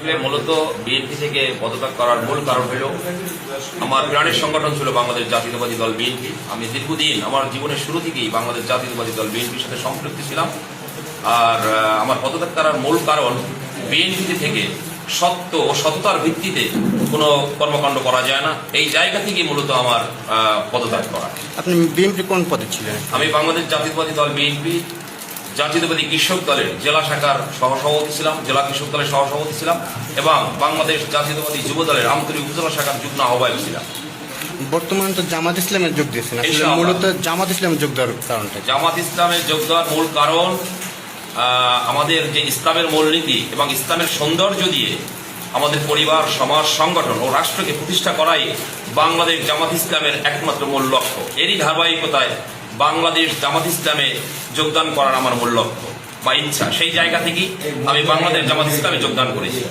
আসলে মূলত বিএনপি থেকে পদত্যাগ করার মূল কারণ হল আমার প্রাণের সংগঠন ছিল বাংলাদেশ জাতীয়তাবাদী দল বিএনপি। আমি দীর্ঘদিন আমার জীবনের শুরু থেকেই বাংলাদেশ জাতীয়তাবাদী দল বিএনপির সাথে সম্পৃক্ত ছিলাম। আর আমার পদত্যাগ করার মূল কারণ বিএনপি থেকে সত্য ও সততার ভিত্তিতে কোনো কর্মকাণ্ড করা যায় না। এই জায়গা থেকে মূলত আমার পদত্যাগ করা। আপনি বিএনপি কোন পদে ছিলেন? আমি বাংলাদেশ জাতীয়তাবাদী দল বিএনপি জাতীয়তাবাদী কৃষক দলের জেলা শাখার সহসভাপতি ছিলাম জেলা কৃষক দলের সহসভাপতি ছিলাম এবং বাংলাদেশ জাতীয়তাবাদী যুব দলের আমতলী উপজেলা শাখার যুগ্ম আহ্বায়ক ছিলাম। বর্তমানে তো জামাত ইসলামে যোগ দিয়েছেন। মূলত জামাত ইসলামে যোগ দেওয়ার কারণটা? জামাত ইসলামের যোগ দেওয়ার মূল কারণ আহ, আমাদের যে ইসলামের মূলনীতি এবং ইসলামের সৌন্দর্য দিয়ে আমাদের পরিবার সমাজ সংগঠন ও রাষ্ট্রকে প্রতিষ্ঠা করাই বাংলাদেশ জামাত ইসলামের একমাত্র মূল লক্ষ্য। এরই ধারাবাহিকতায় বাংলাদেশ জামাত ইসলামে যোগদান করার আমার মূল লক্ষ্য বা ইচ্ছা। সেই জায়গা থেকেই আমি বাংলাদেশ জামাত ইসলামে যোগদান করেছি।